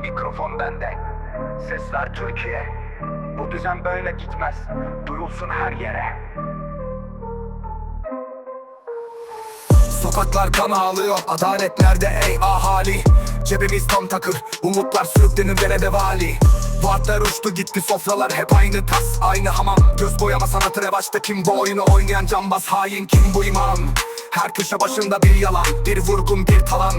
Mikrofon bende. Sesler Türkiye. Bu düzen böyle gitmez. Duyulsun her yere. Sokaklar kan ağlıyor Adalet nerede ey ahali Cebimiz tam takır Umutlar sürüklenir derede vali Vaatler uçtu gitti sofralar hep aynı tas Aynı hamam Göz boyama sanatı revaçta kim bu oyunu oynayan cambaz hain kim bu imam Her köşe başında bir yalan Bir vurgun bir talan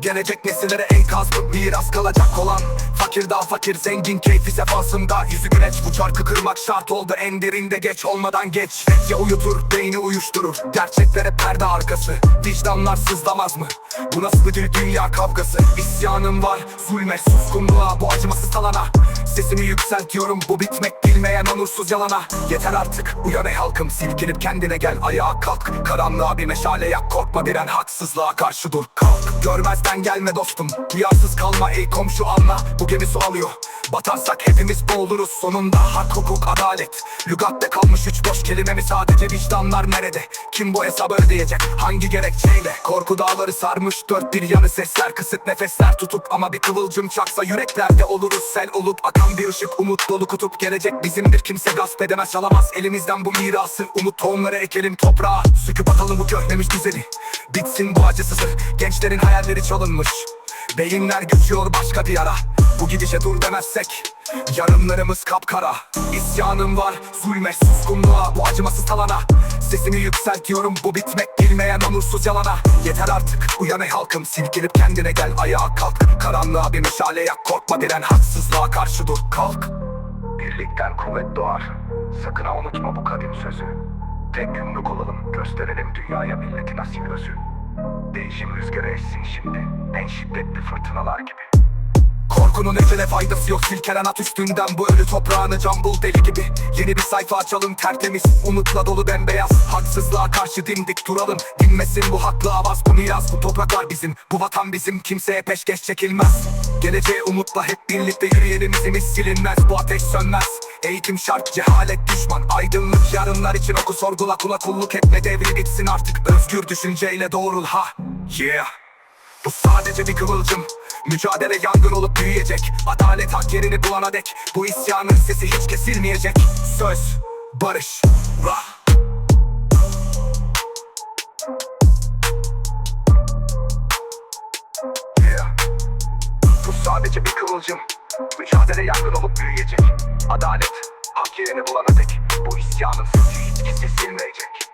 Gelecek nesillere enkaz bu miras kalacak olan. Fakir daha fakir zengin keyfi sefasında. Yüzü güneş bu çarkı kırmak şart oldu. En derinde geç olmadan geç. Ya uyutur beyni uyuşturur. Gerçeklere perde arkası. Vicdanlar sızlamaz mı? Bu nasıl bir dünya kavgası? İsyanım var zulme suskunluğa Bu acımasız talana Sesimi yükseltiyorum bu bitmek bilmeyen onursuz yalana. Yeter artık uyan ey halkım silkinip kendine gel. Ayağa kalk Karanlığa bir meşale yak. Korkma diren haksızlığa karşı dur. Kalk görmezden gelme dostum. Duyarsız kalma ey komşu anla Bu gemi su alıyor. Batarsak hepimiz boğuluruz. Sonunda Hak hukuk adalet. Lügatte kalmış üç boş kelime mi sadece vicdanlar nerede? Kim bu hesabı ödeyecek? Hangi gerekçeyle? Korku dağları sarmış dört bir yanı sesler. Kısık nefesler tutup ama bir kıvılcım çaksa Yüreklerde oluruz. Sel olup akan bir ışık Umut dolu kutup gelecek. Bizimdir kimse gasp edemez çalamaz. Elimizden bu mirası umut tohumları ekelim. Toprağa Söküp atalım bu köhnemiş düzeni Bitsin bu acısızı gençlerin hayalleri çalınmış. Beyinler göçüyor başka diyara Bu gidişe dur demezsek Yarınlarımız kapkara. İsyanım var zulme suskunluğa Bu acımasız talana. Sesimi yükseltiyorum bu bitmek bilmeyen onursuz yalana. Yeter artık uyan ey halkım silkinip kendine gel. Ayağa kalk Karanlığa bir meşale yak. Korkma diren haksızlığa karşı dur kalk. Birlikten kuvvet doğar. Sakın unutma bu kadim sözü Tek yumruk olalım gösterelim dünyaya milletin asil özü. Değişim rüzgarı essin şimdi En şiddetli fırtınalar gibi. Korkunun ecele faydası yok silkelen at üstünden Bu ölü toprağını can bul deli gibi. Yeni bir sayfa açalım tertemiz Umutla dolu bembeyaz. Haksızlığa karşı dimdik duralım Dinmesin bu haklı avaz bu miras Bu topraklar bizim. Bu vatan bizim Kimseye peşkeş çekilmez. Geleceğe umutla hep birlikte yürüyelim izimiz silinmez Bu ateş sönmez. Eğitim şart, cehalet düşman Aydınlık yarınlar için oku sorgula kula kulluk etme devri bitsin artık. Özgür düşünceyle doğrul ha. Yeah. Bu sadece bir kıvılcım. Mücadele yangın olup büyüyecek. Adalet hak yerini bulana dek. Bu isyanın sesi hiç kesilmeyecek. Söz, barış, rah. Bu sadece bir kıvılcım. Mücadele yangın olup büyüyecek. Adalet hak yerini bulana dek. Bu sesi hiç Söz, barış,